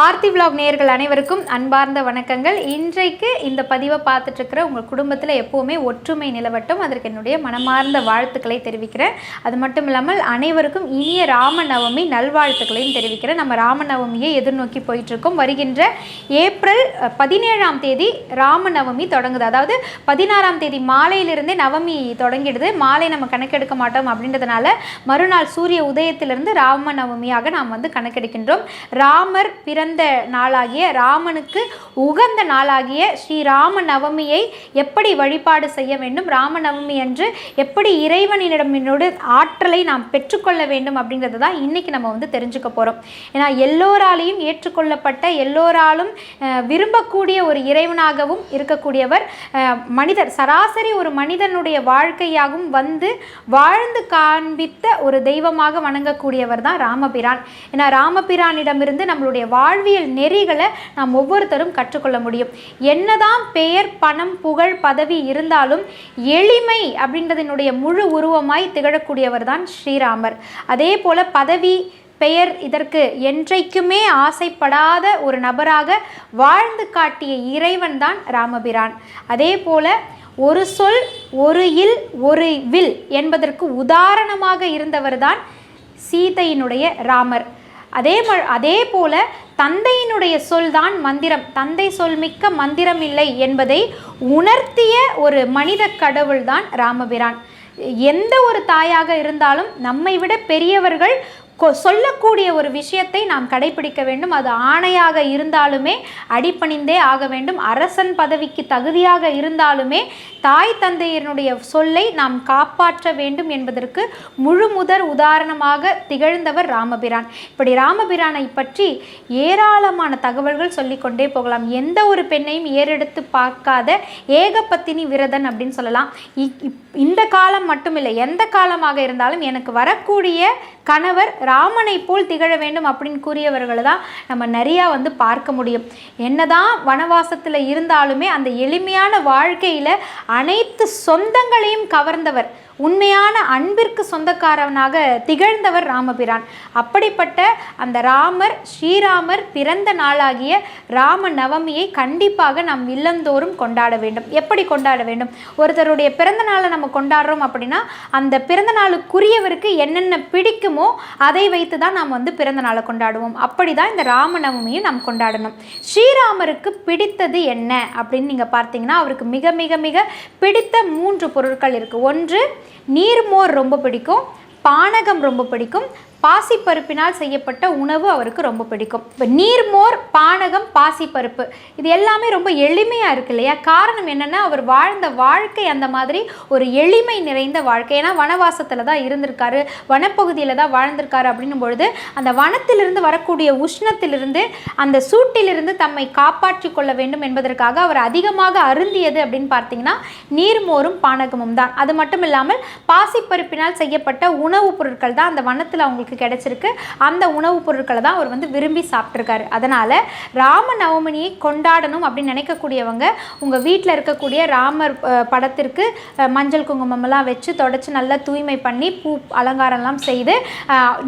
Aarthi vlog நேயர்கள் அனைவருக்கும் அன்பார்ந்த வணக்கங்கள். இன்றைக்கு இந்த பதிவை பார்த்துட்ருக்கிற உங்கள் குடும்பத்தில் எப்போவுமே ஒற்றுமை நிலவட்டும். அதற்கு என்னுடைய மனமார்ந்த வாழ்த்துக்களை தெரிவிக்கிறேன். அது மட்டும் இல்லாமல் அனைவருக்கும் இனிய ராமநவமி நல்வாழ்த்துக்களையும் தெரிவிக்கிறேன். நம்ம ராமநவமியை எதிர்நோக்கி போயிட்டுருக்கோம். வருகின்ற ஏப்ரல் பதினேழாம் தேதி ராமநவமி தொடங்குது. அதாவது பதினாறாம் தேதி மாலையிலிருந்தே நவமி தொடங்கிடுது. மாலை நம்ம கணக்கெடுக்க மாட்டோம் அப்படின்றதுனால மறுநாள் சூரிய உதயத்திலிருந்து ராம நவமியாக நாம் வந்து கணக்கெடுக்கின்றோம். ராமர் பிற பிறந்த நாளாகிய ராமனுக்கு உகந்த நாளாகிய ஸ்ரீராம நவமியை எப்படி வழிபாடு செய்ய வேண்டும் ராமநவமி அன்று எப்படி இறைவனிடமினோடு ஆற்றலை நாம் பெற்றுக்கொள்ள வேண்டும் அப்படிங்கிறது தான் இன்றைக்கி நம்ம வந்து தெரிஞ்சுக்க போகிறோம் ஏன்னா எல்லோராலையும் ஏற்றுக்கொள்ளப்பட்ட எல்லோராலும் விரும்பக்கூடிய ஒரு இறைவனாகவும் இருக்கக்கூடியவர் மனிதர். சராசரி ஒரு மனிதனுடைய வாழ்க்கையாகவும் வந்து வாழ்ந்து காண்பித்த ஒரு தெய்வமாக வணங்கக்கூடியவர் தான் ராமபிரான். ஏன்னா ராமபிரானிடமிருந்து நம்மளுடைய வாழ்வியல் நெறிகளை நாம் ஒவ்வொருத்தரும் கற்றுக்கொள்ள முடியும். என்னதான் பெயர் பணம் புகழ் பதவி இருந்தாலும் எளிமை அப்படின்றதினுடைய முழு உருவமாய் திகழக்கூடியவர் தான் ஸ்ரீராமர். அதே போல பதவி பெயர் இதற்கு என்றைக்குமே ஆசைப்படாத ஒரு நபராக வாழ்ந்து காட்டிய இறைவன் தான் ராமபிரான். அதே போல ஒரு சொல் ஒரு இல் ஒரு வில் என்பதற்கு உதாரணமாக இருந்தவர் தான் சீதையினுடைய ராமர். அதே ம அதே போல தந்தையினுடைய சொல்தான் மந்திரம். தந்தை சொல் மிக்க மந்திரம் இல்லை என்பதை உணர்த்திய ஒரு மனித கடவுள்தான் ராமபிரான். எந்த ஒரு தாயாக இருந்தாலும் நம்மை விட பெரியவர்கள் சொல்லக்கூடிய ஒரு விஷயத்தை நாம் கடைபிடிக்க வேண்டும். அது ஆணையாக இருந்தாலுமே அடிபணிந்தே ஆக வேண்டும். அரசன் பதவிக்கு தகுதியாக இருந்தாலுமே தாய் தந்தையினுடைய சொல்லை நாம் காப்பாற்ற வேண்டும் என்பதற்கு முழு முதற் உதாரணமாக திகழ்ந்தவர் ராமபிரான். இப்படி ராமபிரானை பற்றி ஏராளமான தகவல்கள் சொல்லிக்கொண்டே போகலாம். எந்த ஒரு பெண்ணையும் ஏறெடுத்து பார்க்காத ஏகபத்தினி விரதன் அப்படின்னு சொல்லலாம். இப்- இந்த காலம் மட்டுமில்லை. எந்த காலமாக இருந்தாலும் எனக்கு வரக்கூடிய கணவர் ராமனை போல் திகழ வேண்டும் அப்படின்னு கூறியவர்களை தான் நம்ம நிறையா வந்து பார்க்க முடியும். என்னதான் வனவாசத்தில் இருந்தாலுமே அந்த எளிமையான வாழ்க்கையில் அனைத்து சொந்தங்களையும் கவர்ந்தவர். உண்மையான அன்பிற்கு சொந்தக்காரவனாக திகழ்ந்தவர் ராமபிரான். அப்படிப்பட்ட அந்த ராமர் ஸ்ரீராமர் பிறந்த நாளாகிய ராம நவமியை கண்டிப்பாக நாம் இல்லந்தோறும் கொண்டாட வேண்டும். எப்படி கொண்டாட வேண்டும்? ஒருத்தருடைய பிறந்த நாளை நம்ம கொண்டாடுறோம் அப்படின்னா அந்த பிறந்த நாளுக்குரியவருக்கு என்னென்ன பிடிக்குமோ அதை வைத்து தான் நாம் வந்து பிறந்த நாளை கொண்டாடுவோம். அப்படி தான் இந்த ராமநவமியும் நாம் கொண்டாடணும். ஸ்ரீராமருக்கு பிடித்தது என்ன அப்படின்னு நீங்கள் பார்த்தீங்கன்னா அவருக்கு மிக மிக மிக பிடித்த மூன்று பொருட்கள் இருக்குது ஒன்று நீர்மோர் ரொம்ப பிடிக்கும். பானகம் ரொம்ப பிடிக்கும். பாசிப்பருப்பினால் செய்யப்பட்ட உணவு அவருக்கு ரொம்ப பிடிக்கும். இப்போ நீர்மோர் பானகம் பாசிப்பருப்பு இது எல்லாமே ரொம்ப எளிமையாக இருக்கு இல்லையா? காரணம் என்னென்னா அவர் வாழ்ந்த வாழ்க்கை அந்த மாதிரி ஒரு எளிமை நிறைந்த வாழ்க்கை. ஏன்னா வனவாசத்தில் தான் இருந்திருக்காரு. வனப்பகுதியில் தான் வாழ்ந்திருக்காரு அப்படின்னும் பொழுது அந்த வனத்திலிருந்து வரக்கூடிய உஷ்ணத்திலிருந்து அந்த சூட்டிலிருந்து தம்மை காப்பாற்றி கொள்ள வேண்டும் என்பதற்காக அவர் அதிகமாக அருந்தியது அப்படின்னு பார்த்தீங்கன்னா நீர்மோரும் பானகமும் தான். அது மட்டும் இல்லாமல் பாசிப்பருப்பினால் செய்யப்பட்ட உணவுப் பொருட்கள் தான் அந்த வனத்தில் அவங்களுக்கு கிடைச்சிருக்கு. அந்த உணவுப் பொருட்களை தான் அவர் வந்து விரும்பி சாப்பிட்ருக்காரு அதனால் ராம நவமினியை கொண்டாடணும் அப்படின்னு நினைக்கக்கூடியவங்க உங்கள் வீட்டில் இருக்கக்கூடிய ராமர் படத்திற்கு மஞ்சள் குங்குமம்லாம் வச்சு தொடச்சி நல்லா தூய்மை பண்ணி பூ அலங்காரம்லாம் செய்து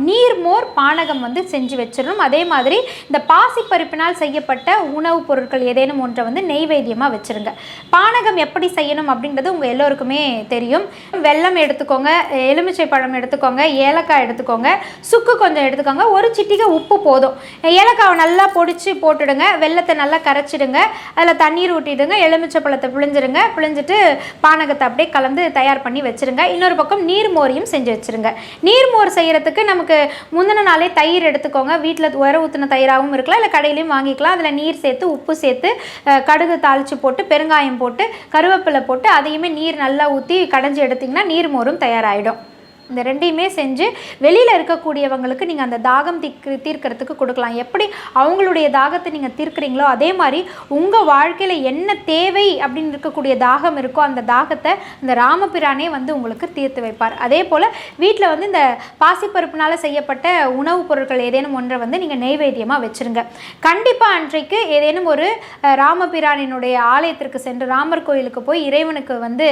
நீர்மோர் பானகம் வந்து செஞ்சு வச்சிடணும். அதே மாதிரி இந்த பாசிப்பருப்பினால் செய்யப்பட்ட உணவுப் பொருட்கள் ஏதேனும் ஒன்றை வந்து நெய்வேத்தியமாக வச்சிருங்க. பானகம் எப்படி செய்யணும் அப்படின்றது உங்கள் எல்லோருக்குமே தெரியும். வெல்லம் எடுத்துக்கோங்க எலுமிச்சை பழம் எடுத்துக்கோங்க ஏலக்காய் எடுத்துக்கோங்க சுக்கு கொஞ்சம் எடுத்துக்கோங்க. ஒரு சிட்டிகை உப்பு போதும். ஏலக்காவை நல்லா பொடிச்சு போட்டுடுங்க. வெள்ளத்தை நல்லா கரைச்சிடுங்க. அதில் தண்ணீர் ஊற்றிடுங்க எலுமிச்சை பழத்தை பிழிஞ்சிடுங்க. பிழிஞ்சிட்டு பானகத்தை அப்படியே கலந்து தயார் பண்ணி வச்சுருங்க. இன்னொரு பக்கம் நீர்மோரையும் செஞ்சு வச்சிருங்க. நீர்மோர் செய்கிறதுக்கு நமக்கு முந்தின நாளே தயிர் எடுத்துக்கோங்க. வீட்டில் உர ஊற்றின தயிராகவும் இருக்கலாம். இல்லை கடையிலையும் வாங்கிக்கலாம். அதில் நீர் சேர்த்து உப்பு சேர்த்து கடுகு தாளித்து போட்டு பெருங்காயம் போட்டு கருவேப்பிலை போட்டு அதையுமே நீர் நல்லா ஊற்றி கடைஞ்சி எடுத்திங்கன்னா நீர்மோரும் தயாராகிடும் இந்த ரெண்டையுமே செஞ்சு வெளியில் இருக்கக்கூடியவங்களுக்கு நீங்கள் அந்த தாகம் தீர்க்கு தீர்க்கிறதுக்கு கொடுக்கலாம். எப்படி அவங்களுடைய தாகத்தை நீங்கள் தீர்க்குறீங்களோ அதே மாதிரி உங்கள் வாழ்க்கையில் என்ன தேவை அப்படின்னு இருக்கக்கூடிய தாகம் இருக்கோ அந்த தாகத்தை இந்த ராமபிரானே வந்து உங்களுக்கு தீர்த்து வைப்பார். அதே போல் வீட்டில் வந்து இந்த பாசிப்பருப்புனால் செய்யப்பட்ட உணவுப் பொருட்கள் ஏதேனும் ஒன்றை வந்து நீங்கள் நெய்வேத்தியமாக வச்சுருங்க. கண்டிப்பாக அன்றைக்கு ஏதேனும் ஒரு ராமபிரானினுடைய ஆலயத்திற்கு சென்று ராமர் கோயிலுக்கு போய் இறைவனுக்கு வந்து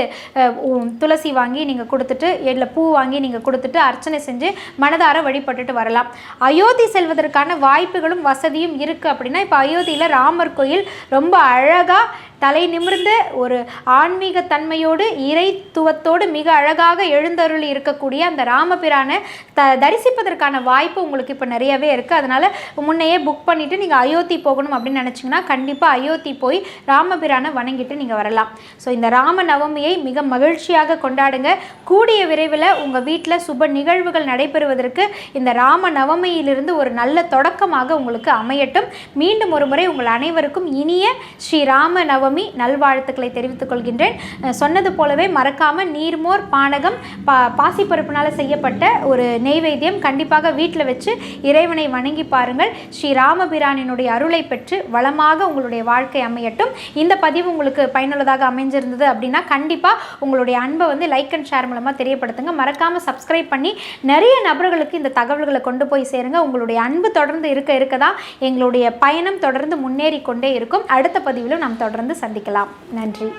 துளசி வாங்கி நீங்கள் கொடுத்துட்டு இல்லை பூ வாங்கி நீங்கள் கொடுத்துட்டு அர்ச்சனை செஞ்சு மனதார வழிபட்டுட்டு வரலாம். அயோத்தி செல்வதற்கான வாய்ப்புகளும் வசதியும் இருக்குது அப்படின்னா இப்போ அயோத்தியில் ராமர் கோயில் ரொம்ப அழகாக தலை நிமிர்ந்த ஒரு ஆன்மீக தன்மையோடு இறைத்துவத்தோடு மிக அழகாக எழுந்தருளி இருக்கக்கூடிய அந்த ராமபிரானை த தரிசிப்பதற்கான வாய்ப்பு உங்களுக்கு இப்போ நிறையவே இருக்குது அதனால் முன்னையே புக் பண்ணிவிட்டு நீங்கள் அயோத்தி போகணும் அப்படின்னு நினச்சிங்கன்னா கண்டிப்பாக அயோத்தி போய் ராமபிரானை வணங்கிட்டு நீங்கள் வரலாம். ஸோ இந்த ராம நவமியை மிக மகிழ்ச்சியாக கொண்டாடுங்க. கூடிய விரைவில் உங்கள் வீட்டில் சுப நிகழ்வுகள் நடைபெறுவதற்கு இந்த ராம நவமியிலிருந்து ஒரு நல்ல தொடக்கமாக உங்களுக்கு அமையட்டும். மீண்டும் ஒரு முறை உங்கள் அனைவருக்கும் இனிய ஸ்ரீ ராம நவமி நல்வாழ்த்துக்களை தெரிவித்துக் கொள்கின்றேன். சொன்னது போலவே மறக்காமல் நீர்மோர் பானகம் பா பாசிப்பருப்பினால் செய்யப்பட்ட ஒரு நெய்வேத்தியம் கண்டிப்பாக வீட்டில் வச்சு இறைவனை வணங்கி பாருங்கள். ஸ்ரீ ராமபிரானினுடைய அருளை பெற்று வளமாக உங்களுடைய வாழ்க்கை அமையட்டும். இந்த பதிவு உங்களுக்கு பயனுள்ளதாக அமைஞ்சிருந்தது அப்படின்னா கண்டிப்பாக உங்களுடைய அன்பை வந்து லைக் அண்ட் ஷேர் மூலமாக தெரியப்படுத்துங்க. மறக்காமல் சப்ஸ்கிரைப் பண்ணி நிறைய நபர்களுக்கு இந்த தகவல்களை கொண்டு போய் சேருங்க. உங்களுடைய அன்பு தொடர்ந்து இருக்க இருக்க தான் எங்களுடைய பயணம் தொடர்ந்து முன்னேறி கொண்டே இருக்கும். அடுத்த பதிவிலும் நாம் தொடர்ந்து சந்திக்கலாம். நன்றி.